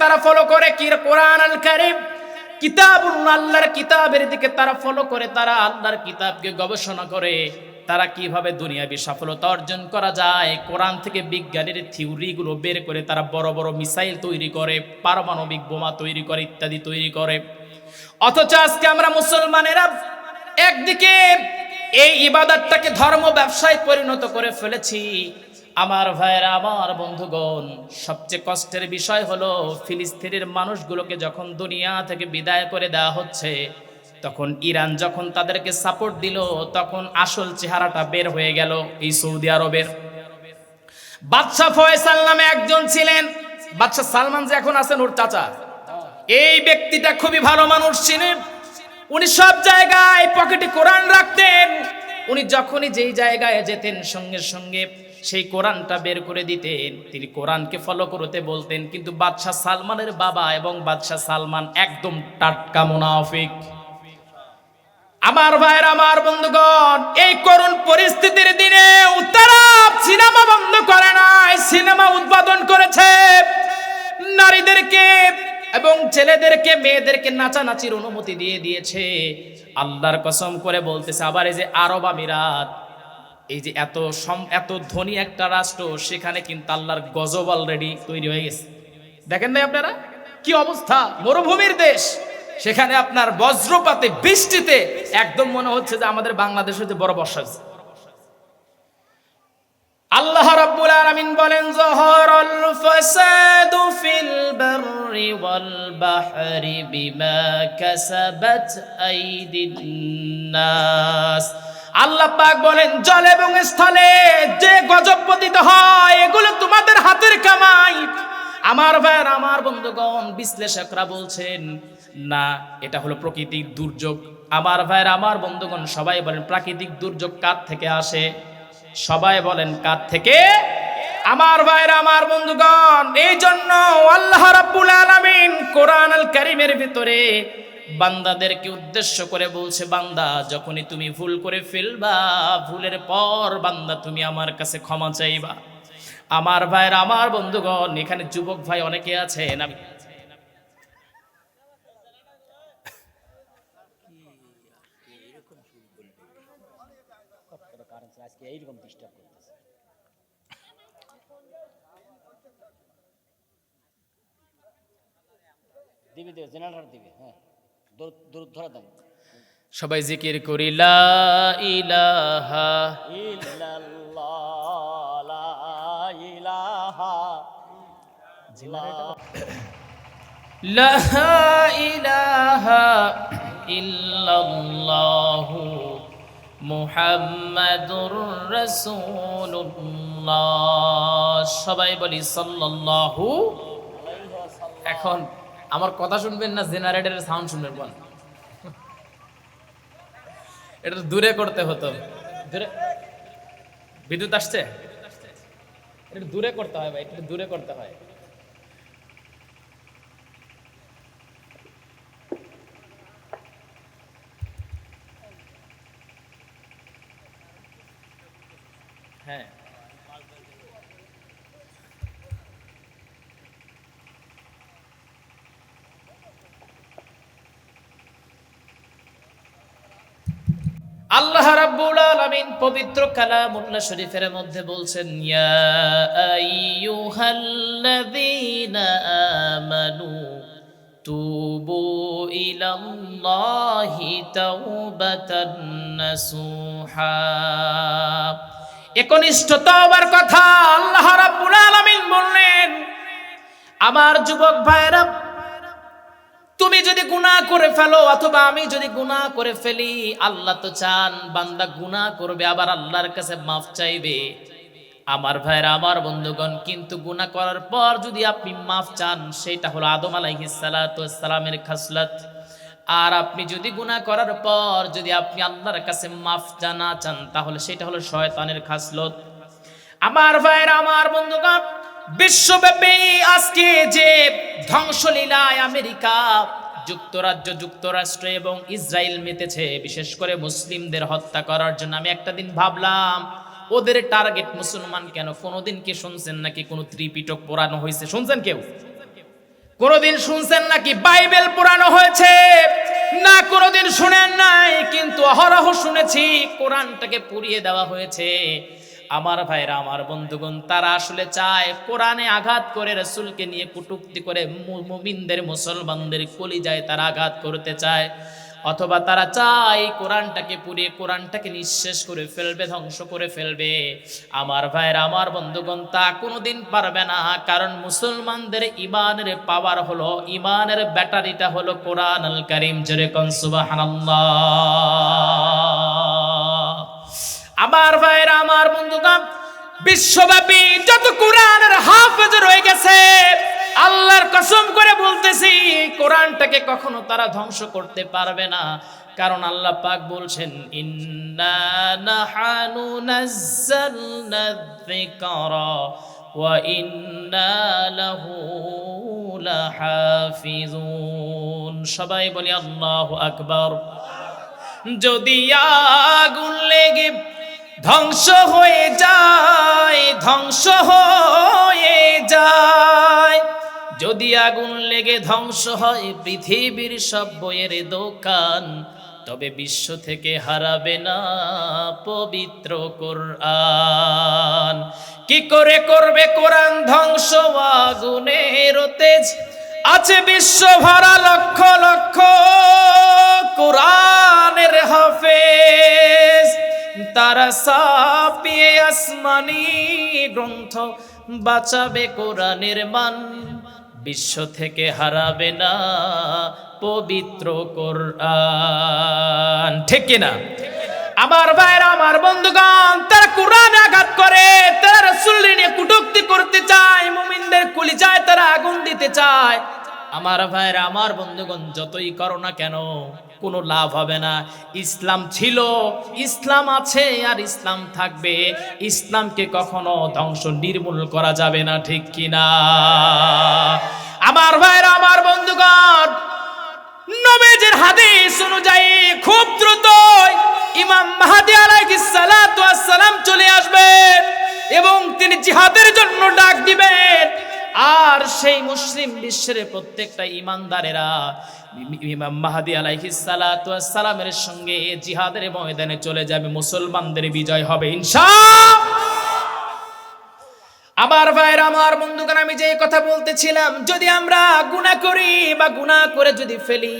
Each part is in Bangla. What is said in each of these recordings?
তারা ফলো করে কি? কোরআন আল কারিম? কিতাব আল্লাহর কিতাবের দিকে তারা ফলো করে, তারা আল্লাহর কিতাবকে গবেষণা করে। তারা কীভাবে দুনিয়াবি সফলতা অর্জন করা যায়? কোরআন থেকে বিজ্ঞানের থিওরিগুলো বের করে তারা বড় বড় মিসাইল তৈরি করে, পারমাণবিক বোমা তৈরি করে, ইত্যাদি তৈরি করে। অথচ আজকে আমরা মুসলমানেরা একদিকে এই ইবাদতটাকে ধর্ম ব্যবসায় পরিণত করে ফেলেছি আমার ভাইয়েরা, আমার বন্ধুগণ, সবচেয়ে কষ্টের বিষয় হলো ফিলিস্তিনের মানুষগুলোকে যখন দুনিয়া থেকে বিদায় করে দেওয়া হচ্ছে, তখন ইরান যখন তাদেরকে সাপোর্ট দিল, তখন আসল চেহারাটা বের হয়ে গেল এই সৌদি আরবের। বাদশাহ ফয়সাল নামে একজন ছিলেন। বাদশাহ সালমান যে এখন আছেন ওর চাচা। এই ব্যক্তিটা খুবই ভালো মানুষ ছিলেন উনি সব জায়গায় পকেটে কোরআন রাখতেন। উনি যখনই যেই জায়গায় যেতেন, সঙ্গে সঙ্গে সেই কোরআনটা বের করে দিতেন। তিনি কোরআনকে ফলো করতে বলতেন। কিন্তু বাদশাহ সালমানের বাবা এবং বাদশাহ সালমান একদম টাটকা মুনাফিক। আমার ভাইয়ের, আমার বন্ধুগণ, এই করুণ পরিস্থিতির দিনে উত্তরাপ সিনেমা বন্ধ করে নাই, সিনেমা উদ্বোধন করেছে। নারীদেরকে এবং ছেলেদেরকে, মেয়েদেরকে নাচানাচির অনুমতি দিয়ে দিয়েছে। আল্লাহর কসম করে বলতেছে, আবার এই যে আরব আমিরাত এই যে এত এত ধনী একটা রাষ্ট্র, সেখানে কিন্তু আল্লাহর গজব অলরেডি তৈরি হয়ে গেছে। দেখেন নাই আপনারা, কি অবস্থা? মরুভূমির দেশ। সেখানে আপনার বজ্রপাতে, বৃষ্টিতে একদম মনে হচ্ছে যে আমাদের বাংলাদেশে যে বড় বর্ষা হচ্ছে আল্লাহ রাব্বুল আলামিন বলেন, জহরাল ফাসাদু ফিল বাররি ওয়াল বাহরি বিমা কাসাবাত আইদিন নাস আল্লাহ পাক বলেন, জল এবং স্থলে যে গজব পতিত হয়, এগুলো তোমাদের হাতের কামাই। আমার ভাইয়ের, আমার বন্ধুগণ, বিশ্লেষকরা বলছেন, না, এটা হলো প্রাকৃতিক দুর্যোগ। আমার ভাইয়ের, আমার বন্ধুগণ, সবাই বলেন, প্রাকৃতিক দুর্যোগ কার থেকে আসে? সবাই বলেন, কার থেকে? আমার ভাইয়ের, আমার বন্ধুগণ এই জন্য আল্লাহ রাব্বুল আলামিন কোরআন আল কারীমের ভিতরে বান্দাদেরকে উদ্দেশ্য করে বলছে, বান্দা, যখনই তুমি ভুল করে ফেলবা, ভুলের পর বান্দা, তুমি আমার কাছে ক্ষমা চাইবা। আমার ভাইয়ের, আমার বন্ধুগণ, এখানে যুবক ভাই অনেকে আছেন, আমি এইরকম দিবি হ্যাঁ। ধরে সবাই জিকির করি লা ইলাহা। ইলাহা লা ইলাহা ইল্লাল্লাহু মুহাম্মাদুর রাসূলুল্লাহ। সবাই বলি সাল্লাল্লাহু। এখন আমার কথা শুনবেন না, জেনারেটরের সাউন্ড শুনবেন, বল। এটা দূরে করতে হতো। দূরে বিদ্যুৎ আসছে? এটা দূরে করতে হয় ভাই এটা দূরে করতে হয়। হ্যাঁ। আল্লাহ রাব্বুল আলামিন পবিত্র কালামুল্লাহ শরীফের মধ্যে বলছেন, ইয়া আইয়ুহাল্লাযীনা আমানু তুবু ইলাল্লাহি তাওবাতান নাসুহা। একনিষ্ঠ তওবার কথা আল্লাহ রাব্বুল আলামিন বললেন, আমার যুবক ভাইরা তুমি যদি গুনাহ করে ফেলো অথবা আমি যদি গুনাহ করে ফেলি, আল্লাহ তো চান বান্দা গুনাহ করবে, আবার আল্লাহর কাছে মাফ চাইবে। আমার ভাইরা, আমার বন্ধুগণ, কিন্তু গুনাহ করার পর যদি আপনি মাফ চান, সেটা হলো আদম আলাইহিস সালাতু সালামের খাসলাত। আর আপনি যদি গুনাহ করার পর যদি আপনি আল্লাহর কাছে মাফ জানা চান, তাহলে সেটা হলো শয়তানের খাসলত। আমার ভাইরা, আমার বন্ধুগণ বিশ্বব্যাপী আজকে যে ধ্বংসলীলায় আমেরিকা, যুক্তরাজ্য, যুক্তরাষ্ট্র এবং ইসরায়েল মেতেছে, বিশেষ করে মুসলিমদের হত্যা করার জন্য, আমি একটা দিন ভাবলাম, ওদের টার্গেট মুসলমান কেন? কোনোদিন কি শুনছেন নাকি কোনো ত্রিপিটক পোড়ানো হয়েছে? শুনছেন কেউ? কোনোদিন শুনছেন নাকি বাইবেল পোড়ানো হয়েছে? না, কোনোদিন শুনেন নাই, কিন্তু অহরহ শুনেছি, কোরআনটাকে পুড়িয়ে দেওয়া হয়েছে। আমার ভাইরা, আমার বন্ধুগণ, তারা আসলে চায় কোরআনে আঘাত করে রসুলকে নিয়ে কুটুক্তি করে মুমিনদের, মুসলমানদের কলিজায় তারা আঘাত করতে চায়। অথবা তারা চায় কোরআনটাকে পুড়িয়ে কোরআনটাকে নিঃশেষ করে ফেলবে, ধ্বংস করে ফেলবে। আমার ভাইয়ের আমার বন্ধুগণ, তা কোনোদিন পারবে না। কারণ মুসলমানদের ইমানের পাওয়ার হলো, ইমানের ব্যাটারিটা হলো কোরআন আল করিম। জোরে সুবহানাল্লাহ। আমার ভাইয়ের, আমার বন্ধুগণ, বিশ্বব্যাপী যত কোরআনের হাফেজ রয়ে গেছে, আল্লাহর কসম করে বলতেছি কোরআনটাকে কখনো তারা ধ্বংস করতে পারবে না। কারণ আল্লাহ পাক বলছেন, ইন্না নাহানু নাজ্জালনা যিকরা, ওয়া ইন্না লাহু লাহাফিজুন। সবাই বলি, আল্লাহু আকবার। যদি আগুন লেগে ধ্বংস হয়ে যায়, ধ্বংস হয়ে যায়। যদি আগুন লেগে ধ্বংস হয়, পৃথিবীর সব বইয়ের দোকান তবে বিশ্ব থেকে হারাবে না পবিত্র কোরআন। কি করে করবে কোরআন ধ্বংস? আগুনের তেজ আছে বিশ্ব ভরা লক্ষ লক্ষ তারা সাপিয়ে আসমানি গ্রন্থ বাঁচাবে কোরআনের মান। বিশ্ব থেকে হারাবে না পবিত্র কোরআন। ঠিক কিনা আমার ভাইরা, আমার বন্ধুগণ, তারা কোরআন আঘাত করে, তারা রসুল্লি নিয়ে কুটুক্তি করতে চায়, মুমিনদের কুলি চায় তারা আগুন দিতে চায়। আমার ভাইরা, আমার বন্ধুগণ, যতই করো না কেন কোনো লাভ হবে না। ইসলাম ছিল, ইসলাম আছে আর ইসলাম থাকবে। ইসলামকে কখনো ধ্বংস নির্মূল করা যাবে না, ঠিক কিনা আমার ভাইরা, আমার বন্ধুগণ, নবীজির হাদিস অনুযায়ী খুব দ্রুত ইমাম মাহাদি আলাইহিস সালাতু ওয়াস সালাম চলে আসবেন এবং তিনি জিহাদের জন্য ডাক দিবেন। আর সেই মুসলিম বিশ্বের প্রত্যেকটা ইমানদারেরা ইমাম মাহাদি সালামের সঙ্গে জিহাদের ময়দানে চলে যাবে। মুসলমানদের বিজয় হবে, ইনশাআল্লাহ। আমার ভাইয়ের, আমার বন্ধুগণ, আমি যে কথা বলতেছিলাম, যদি আমরা গুনাহ করি বা গুনাহ করে যদি ফেলি,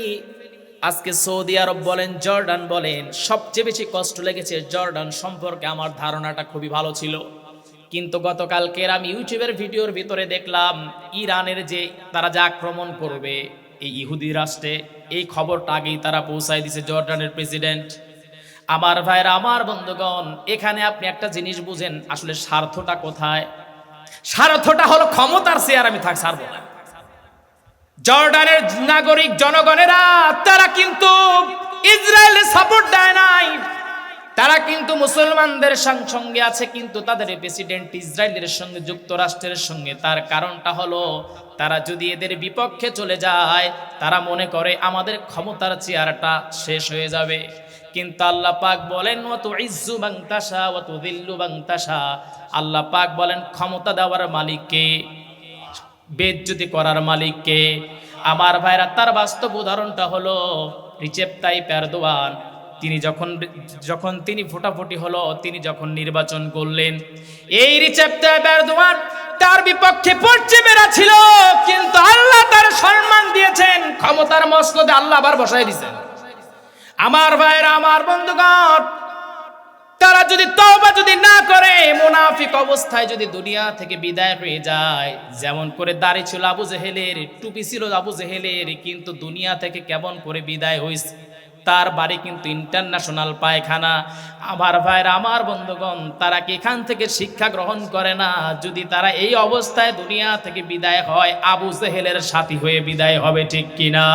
আজকে সৌদি আরব বলেন, জর্ডান বলেন, সবচেয়ে বেশি কষ্ট লেগেছে জর্ডান সম্পর্কে আমার ধারণাটা খুবই ভালো ছিল। কিন্তু গতকালকের আমি ইউটিউবের ভিডিওর ভিতরে দেখলাম, ইরানের যে তারা যে আক্রমণ করবে, এই ইহুদি রাষ্ট্রে, এই খবরটা আগেই তারা পৌঁছায় দিছে জর্ডানের প্রেসিডেন্ট। আমার ভাইয়ের, আমার বন্ধুগণ, এখানে আপনি একটা জিনিস বুঝেন, আসলে স্বার্থটা কোথায়? স্বার্থটা হলো ক্ষমতার চেয়ার আমি থাক না। জর্ডানের নাগরিক জনগণেরা, তারা কিন্তু ইসরায়েলের সাপোর্ট দেয় নাই। তারা কিন্তু মুসলমানদের সঙ্গে আছে কিন্তু তাদের প্রেসিডেন্ট ইসরায়েলের সঙ্গে, যুক্তরাষ্ট্রের সঙ্গে। তার কারণটা হলো, তারা যদি এদের বিপক্ষে চলে যায়, তারা মনে করে আমাদের ক্ষমতার চেয়ারটা শেষ হয়ে যাবে। কিন্তু আল্লাহ পাক বলেন ও অত ইজ্জু বাংতাসা অত দিল্লু বাংতাসা আল্লাহ পাক বলেন, ক্ষমতা দেওয়ার মালিককে বেজ্জতি করার মালিককে। আমার ভাইরা, তার বাস্তব উদাহরণটা হলো, রিচেপ এরদোয়ান। তিনি যখন যখন তিনি ফোটাফুটি হলো, তিনি যখন নির্বাচন করলেন, এই এরদোয়ান তার বিপক্ষে পশ্চিমেরা ছিল, কিন্তু আল্লাহ তার সম্মান দিয়েছেন, ক্ষমতার মসলদে আল্লাহ আবার বসাই দিয়েছেন। আমার ভাইরা, আমার বন্ধুগণ, তারা যদি তওবা যদি না করে, মুনাফিক অবস্থায় যদি দুনিয়া থেকে বিদায় হয়ে যায়, যেমন করে দাড়ি ছিল আবু জেহেলের, টুপি ছিল আবু জেহেলের, কিন্তু দুনিয়া থেকে কেমন করে বিদায় হয়েছে তার বাড়ি কিন্তু ইন্টারন্যাশনাল পায়খানা। আমার ভাইয়ের আমার বন্ধুগণ, তারা কি এখান থেকে শিক্ষা গ্রহণ করে না? যদি তারা এই অবস্থায় দুনিয়া থেকে বিদায় হয়, আবু জেহেলের সাথী হয়ে বিদায় হবে ঠিক কিনা?